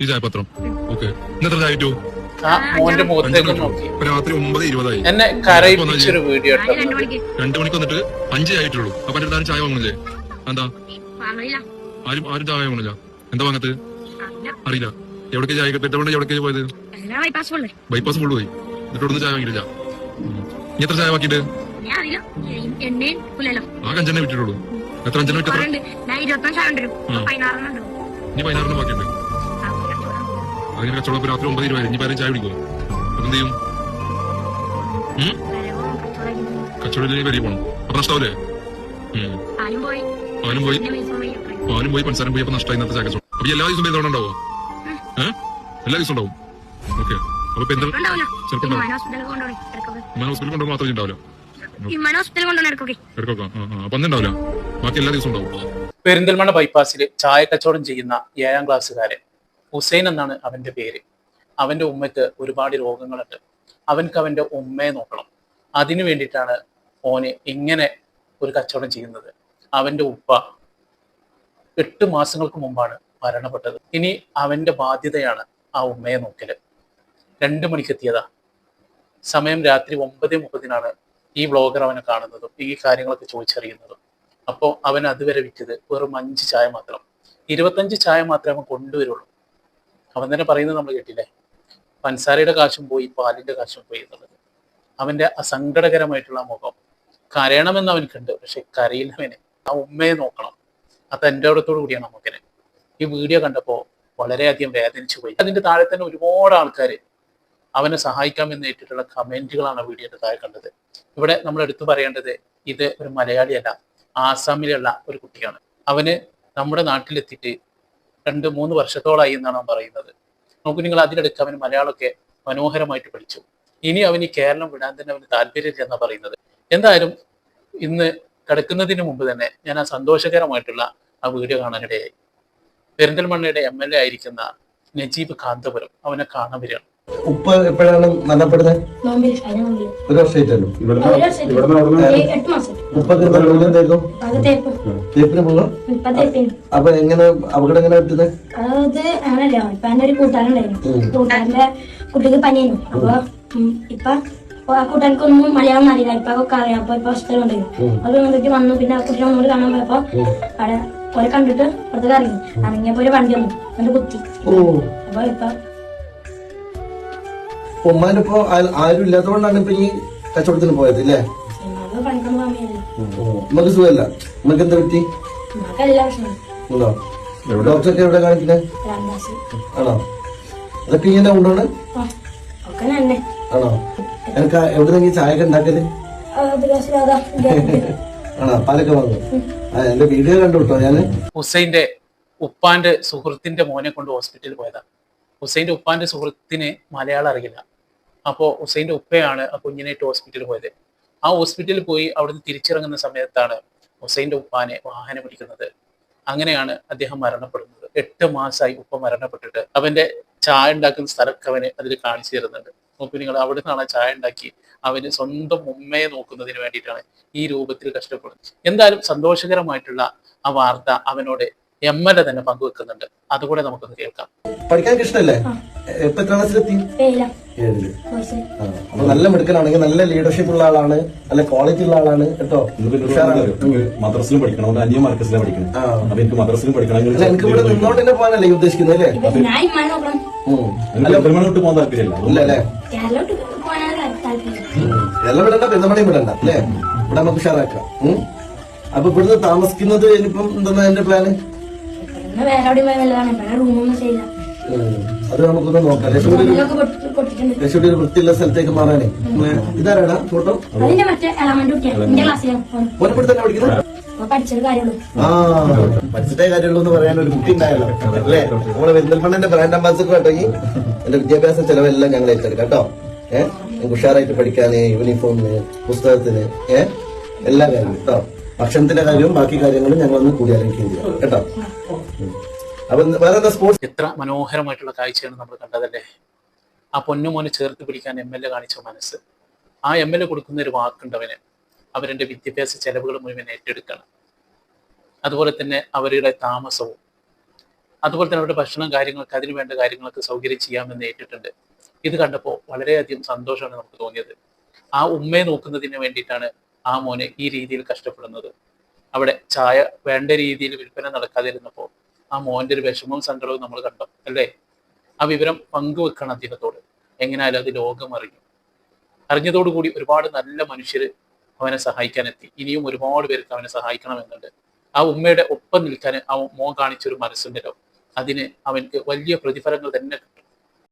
ഈ ചായപത്രം ഓക്കെ. ഇന്നത്തെ ചായ ടു ആ മോന്റെ മുഖത്തേക്ക് നോക്കി. ഇപ്പൊ രാത്രി ഒമ്പത് ഇരുപതായി. എന്നെ കരയിപ്പിച്ചൊരു വീഡിയോ ഇട്ടു രണ്ടു മണിക്ക്. വന്നിട്ട് അഞ്ചേ ആയിട്ടുള്ളൂ. അപ്പൊ എന്റെ ചായ വാങ്ങണില്ലേ എന്താ? ആരും ആരും ചായ വാങ്ങണില്ല എന്താ വാങ്ങത്ത്? അറിയില്ല. എവിടേക്ക് ചായ പെട്ടെന്ന് എവിടേക്ക് പോയത്? ബൈപ്പാസ് ഫുള്ള് പോയി. എന്നിട്ട് ഇവിടുന്ന് ചായ വാങ്ങിയില്ല നീ എത്ര ചായ പുല്ലല്ലോ ആകെ അഞ്ചെണ്ണേ വിട്ടിട്ടുള്ളൂ എത്ര അഞ്ചെണ്ണ വിട്ടു എത്ര കുറേ ഉണ്ട്. അതിന് കച്ചവടം രാത്രി ഒമ്പത് ഇരുപത് ഇനി പേരും ചായ കുടിക്കുമോ അപ്പൊ എന്ത് ചെയ്യും? കച്ചവടം വരി പോണം. അപ്പൊ നഷ്ടാവൂലേ? ഉം. ആരും പോയി. അവനും പോയി. പഞ്ചസാരം പോയി. അപ്പൊ നഷ്ടമായി ഇന്നത്തെ ചായ കച്ചവടം അപ്പൊ എല്ലാ ദിവസവും ഇതോടെ ഉണ്ടാവോ ഏഹ് എല്ലാ ദിവസവും ഉണ്ടാവും. ഓക്കെ. അപ്പൊ എന്താ? ചെറുപ്പം ഹോസ്പിറ്റലിൽ കൊണ്ടുപോകുമ്പോൾ മാത്രമേ ഉണ്ടാവില്ല. പെരിന്തൽമണ്ണ ബൈപ്പാസിൽ ചായ കച്ചവടം ചെയ്യുന്ന ഏഴാം ക്ലാസ്സുകാരൻ ഹുസൈൻ എന്നാണ് അവന്റെ പേര്. അവന്റെ ഉമ്മയ്ക്ക് ഒരുപാട് രോഗങ്ങളുണ്ട്. അവൻക്ക് അവന്റെ ഉമ്മയെ നോക്കണം. അതിനു വേണ്ടിയിട്ടാണ് ഓന് ഇങ്ങനെ ഒരു കച്ചവടം ചെയ്യുന്നത്. അവന്റെ ഉപ്പ എട്ട് മാസങ്ങൾക്ക് മുമ്പാണ് മരണപ്പെട്ടത്. ഇനി അവന്റെ ബാധ്യതയാണ് ആ ഉമ്മയെ നോക്കൽ. രണ്ട് മണിക്ക് എത്തിയതാ. സമയം രാത്രി ഒമ്പത് മുപ്പതിനാണ് ഈ വ്ളോഗർ അവനെ കാണുന്നതും ഈ കാര്യങ്ങളൊക്കെ ചോദിച്ചറിയുന്നതും. അപ്പോൾ അവൻ അതുവരെ വിറ്റത് വെറും അഞ്ച് ചായ മാത്രം. ഇരുപത്തഞ്ച് ചായ മാത്രമേ അവൻ കൊണ്ടുവരുള്ളൂ. അവൻ തന്നെ പറയുന്നത് നമ്മൾ കേട്ടില്ലേ? പൻസാരയുടെ കാശും പോയി പാലിന്റെ കാശും പോയി എന്നുള്ളത്. അവന്റെ അസങ്കടകരമായിട്ടുള്ള മുഖം കരയണമെന്ന് അവനക്കുണ്ട് പക്ഷെ കരയില്ലവന്. ആ ഉമ്മയെ നോക്കണം. അത് എന്റെ അടുത്തോടു കൂടിയാണ് നമുക്കിന് ഈ വീഡിയോ കണ്ടപ്പോൾ വളരെയധികം വേദനിച്ചു പോയി. അതിന്റെ താഴെ തന്നെ ഒരുപാട് ആൾക്കാർ അവനെ സഹായിക്കാമെന്ന് ഏറ്റിട്ടുള്ള കമന്റുകളാണ് വീഡിയോയുടെ താഴെ കണ്ടത്. ഇവിടെ നമ്മൾ എടുത്തു പറയേണ്ടത് ഇത് ഒരു മലയാളിയല്ല ആസാമിലുള്ള ഒരു കുട്ടിയാണ്. അവന് നമ്മുടെ നാട്ടിലെത്തിയിട്ട് രണ്ട് മൂന്ന് വർഷത്തോളായി എന്നാണ് അവൻ പറയുന്നത്. നോക്കൂ നിങ്ങൾ അതിനിടയ്ക്ക് അവന് മലയാളമൊക്കെ മനോഹരമായിട്ട് പഠിച്ചു. ഇനി അവന് കേരളം വിടാൻ തന്നെ അവന് താല്പര്യമില്ല എന്നാണ് പറയുന്നത്. എന്തായാലും ഇന്ന് കിടക്കുന്നതിന് മുമ്പ് തന്നെ ഞാൻ ആ സന്തോഷകരമായിട്ടുള്ള ആ വീഡിയോ കാണാനിടയായി. പെരിന്തൽമണ്ണയുടെ എം എൽ എ ആയിരിക്കുന്ന നജീബ് കാന്തപുരം അവനെ കാണാൻ വരികയാണ്. ഉപ്പ എപ്പോഴാണ് മരണപ്പെടുന്നത് നോമ്പിൽ ഒരു വർഷമായിട്ടല്ലോ എന്തായിരുന്നു അത് തേപ്പ്. തേപ്പിന് പോകാം അപ്പൊ എങ്ങനെ അപകടം എങ്ങനെ പറ്റുന്നത് അത് അങ്ങനല്ല ഇപ്പൊ എന്റെ ഒരു കൂട്ടുകാരുണ്ടായിരുന്നു കൂട്ടുകാരന്റെ കുട്ടിക്ക് പനിയായിരുന്നു. അപ്പൊ ഇപ്പൊ ആ കൂട്ടുകാർക്കൊന്നും മലയാളം അറിയില്ല. ഇപ്പൊ ഒക്കെ അറിയാം. അപ്പൊ ഇപ്പൊ ഹോസ്പിറ്റലിൽ കൊണ്ടുവരും അത് വന്നിട്ട് വന്നു. പിന്നെ ആ കുട്ടിയെ ഒന്നുകൂടി കാണാൻ പോയപ്പോ അവിടെ ഓരെ കണ്ടിട്ട് പുറത്തേക്ക് ഇറങ്ങി ഇറങ്ങിയപ്പോ ഒരു വണ്ടി വന്നു. എന്നിട്ട് കുത്തി അപ്പൊ ഇപ്പൊ ഉമ്മാന്റെ ഇപ്പൊ ആരും ഇല്ലാത്തതുകൊണ്ടാണ് ഇപ്പൊ ഈ കച്ചവടത്തിന് പോയത് വയ്യല്ലോ ഉമ്മക്ക് സുഖമല്ല. ഉമ്മക്ക് എന്താ പറ്റി? ഉണ്ടോ? ഡോക്ടറൊക്കെ എവിടെ ക്ലാസ് ആണോ? അതൊക്കെ ഇങ്ങനെ കൊണ്ടാണ് ആണോ? എനിക്ക് എവിടെ നിന്ന് ചായ ഒക്കെ ഉണ്ടാക്കൽ ആണോ? പാലൊക്കെ വാങ്ങും? ആ എന്റെ വീഡിയോ കണ്ടു കേട്ടോ ഞാൻ. ഹുസൈന്റെ ഉപ്പാന്റെ സുഹൃത്തിന്റെ മോനെ കൊണ്ട് ഹോസ്പിറ്റലിൽ പോയതാ. ഹുസൈന്റെ ഉപ്പാന്റെ സുഹൃത്തിന് മലയാളം അറിയില്ല. അപ്പോൾ ഹുസൈന്റെ ഉപ്പയാണ് ആ കുഞ്ഞിനായിട്ട് ഹോസ്പിറ്റലിൽ പോയത്. ആ ഹോസ്പിറ്റലിൽ പോയി അവിടുന്ന് തിരിച്ചിറങ്ങുന്ന സമയത്താണ് ഹുസൈന്റെ ഉപ്പാനെ വാഹനം പിടിക്കുന്നത് അങ്ങനെയാണ് അദ്ദേഹം മരണപ്പെടുന്നത്. എട്ട് മാസമായി ഉപ്പ മരണപ്പെട്ടിട്ട്. അവന്റെ ചായ ഉണ്ടാക്കുന്ന സ്ഥലമൊക്കെ അവന് അതിൽ കാണിച്ചു തരുന്നുണ്ട്. നോക്കൂ നിങ്ങൾ അവിടെ നിന്നാണ് ചായ ഉണ്ടാക്കി അവന് സ്വന്തം ഉമ്മയെ നോക്കുന്നതിന് വേണ്ടിയിട്ടാണ് ഈ രൂപത്തിൽ കഷ്ടപ്പെടുന്നത്. എന്തായാലും സന്തോഷകരമായിട്ടുള്ള ആ വാർത്ത അവനോട് എം എൽ എ തന്നെ പങ്കുവെക്കുന്നുണ്ട്. അതുകൂടെ നമുക്കൊന്ന് കേൾക്കാം. പഠിക്കാൻ ഇഷ്ടമല്ലേ എത്ര ക്ലാസ്സിലെത്തി? ഏഴിൽ. അപ്പൊ നല്ല മിടുക്കനാണെങ്കിൽ നല്ല ലീഡർഷിപ്പ് ഉള്ള ആളാണ് നല്ല ക്വാളിറ്റി ഉള്ള ആളാണ് കേട്ടോ. മദ്രസിലും പഠിക്കണം അന്യ മാർക്കസിലാണ് പഠിക്കണം. അപ്പൊ എനിക്ക് മദ്രസിലും പഠിക്കണം എനിക്ക് ഇവിടെ നിന്നോട്ട് തന്നെ പോകാനല്ലേ ഉദ്ദേശിക്കുന്നത് അല്ലേ. പെരുമാനോട്ട് പോകാൻ താല്പര്യമില്ല. അല്ലേ. എല്ലാം വിടണ്ട പെരുന്നമണയും വിടണ്ട അല്ലേ? ഇവിടെ നമുക്ക് ഉഷാറാക്കാം. അപ്പൊ ഇവിടുന്ന് താമസിക്കുന്നത് ഇനിയിപ്പം എന്താ എന്റെ പ്ലാന് ഇവിടുന്ന് വേറെ എവിടെയും പോയി നല്ലതാണ്. ഇവിടെ റൂമൊന്നും ചെയ്യില്ല. അത് നമുക്കൊന്ന് നോക്കാം. ലക്ഷ്മി ഒരു വൃത്തിയുള്ള സ്ഥലത്തേക്ക് മാറാനേ. ഇതാരാടാ? ഫോട്ടോ? ഓനപ്പെടുത്ത് തന്നെ പഠിക്കുന്നത് പഠിച്ചിട്ടേ കാര്യമുള്ളൂ എന്ന് പറയാൻ ഒരു കുട്ടി ഉണ്ടായല്ലോ. അല്ലേ? നമ്മുടെ പെരിന്തൽമണ്ണന്റെ ബ്രാൻഡ് അംബാസിഡർ കേട്ടോ ഈ. എന്റെ വിദ്യാഭ്യാസ ചെലവെല്ലാം ഞങ്ങൾ ഏറ്റെടുക്കാം കേട്ടോ. ഏഹ് ഉഷാറായിട്ട് പഠിക്കാന് യൂണിഫോമിന് പുസ്തകത്തിന് ഏഹ് എല്ലാ കാര്യങ്ങളും. കേട്ടോ. ഭക്ഷണത്തിന്റെ കാര്യവും ബാക്കി കാര്യങ്ങളും ഞങ്ങളൊന്ന് കൂടി ആലോചിക്കുകയും ചെയ്യാം. കേട്ടോ. അപ്പൊ വേറെ സ്പോർട്സ് എത്ര മനോഹരമായിട്ടുള്ള കാഴ്ചയാണ് നമ്മൾ കണ്ടതല്ലേ? ആ പൊന്നുമോനെ ചേർത്ത് പിടിക്കാൻ എം എൽ എ കാണിച്ച മനസ്സ്. ആ എം എൽ എ കൊടുക്കുന്ന ഒരു വാക്കുണ്ടവന് അവരുടെ വിദ്യാഭ്യാസ ചെലവുകൾ മുഴുവൻ ഏറ്റെടുക്കണം. അതുപോലെ തന്നെ അവരുടെ താമസവും. അതുപോലെ തന്നെ അവരുടെ ഭക്ഷണം കാര്യങ്ങൾക്ക് അതിന് വേണ്ട കാര്യങ്ങളൊക്കെ സൗകര്യം ചെയ്യാമെന്ന് ഏറ്റിട്ടുണ്ട്. ഇത് കണ്ടപ്പോൾ വളരെയധികം സന്തോഷമാണ് നമുക്ക് തോന്നിയത്. ആ ഉമ്മയെ നോക്കുന്നതിന് വേണ്ടിയിട്ടാണ് ആ മോനെ ഈ രീതിയിൽ കഷ്ടപ്പെടുന്നത്. അവിടെ ചായ വേണ്ട രീതിയിൽ വിൽപ്പന നടക്കാതിരുന്നപ്പോൾ ആ മോന്റെ ഒരു വിഷമവും സങ്കടവും നമ്മൾ കണ്ടു അല്ലേ? ആ വിവരം പങ്കുവെക്കണം അദ്ദേഹത്തോട്. എങ്ങനെയാലും അത് ലോകം അറിഞ്ഞു അറിഞ്ഞതോടുകൂടി ഒരുപാട് നല്ല മനുഷ്യർ അവനെ സഹായിക്കാനെത്തി. ഇനിയും ഒരുപാട് പേർക്ക് അവനെ സഹായിക്കണമെന്നുണ്ട്. ആ ഉമ്മയുടെ ഒപ്പം നിൽക്കാൻ ആ മോൻ കാണിച്ചൊരു മനസ്സുണ്ടല്ലോ. അതിന് അവൻക്ക് വലിയ പ്രതിഫലങ്ങൾ തന്നെ കിട്ടും.